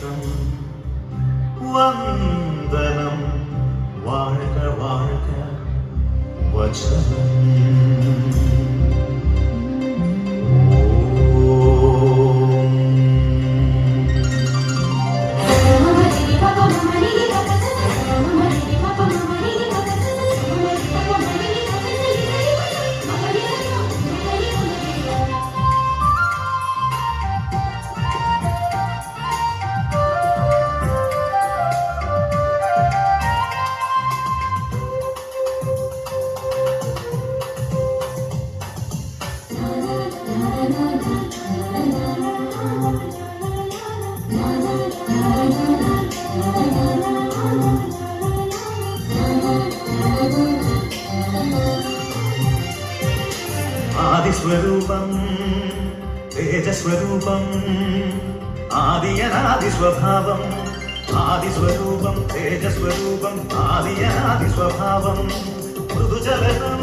தேசம் வந்தனம் வாழ்க வாழ்க வச்சனம் ആദിസ്വരൂപം തേജസ്വരൂപം ആദിയനാദിസ്വഭാവം ആദിസ്വരൂപം തേജസ്വരൂപം ആദിയനാദിസ്വഭാവം മൃദുചലനം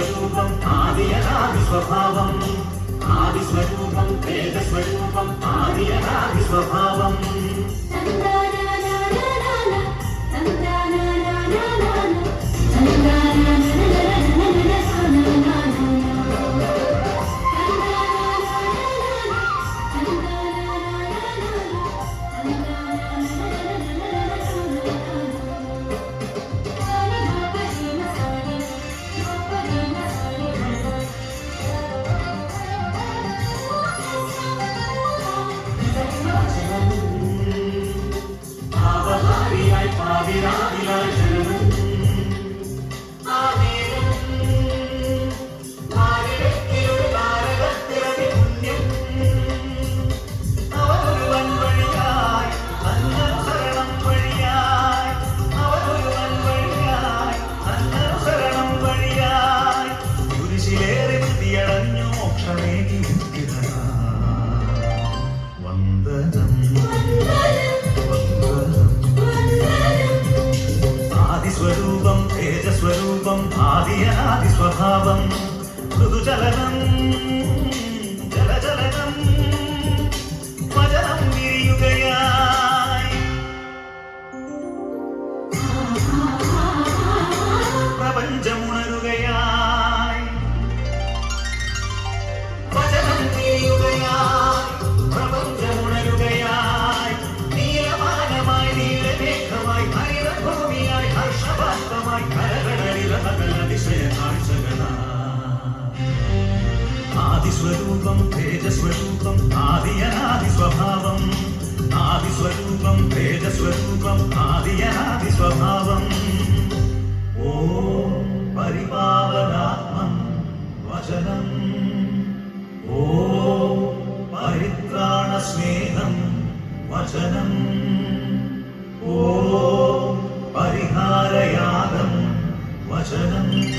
തേജസ്വരൂപം ആദിയനാദി സ്വഭാവം ആദിസ്വരൂപം തേജസ്വരൂപം ആദിയനാദി സ്വഭാവം പാപഹാരിയായി പാവിരാവിലായി കുരിശിലേറി മുത്തിയടഞ്ഞു മോക്ഷമേകി മുക്തിതനാ ആദിസ്വരൂപം തേജസ്വരൂപം ആദിയാദി സ്വഭാവം മൃദുചലനം. ആദിസ്വരൂപം തേജസ്വരൂപം ആദിയനാദി സ്വഭാവം ആദിസ്വരൂപം തേജസ്വരൂപം ആദിയനാദി സ്വഭാവം ഓം പരിപാവനാത്മം വചനം. ഓം പരിത്രാണസ്നേഹം വചനം. ഓം പരിഹാരയാഗം വചനം.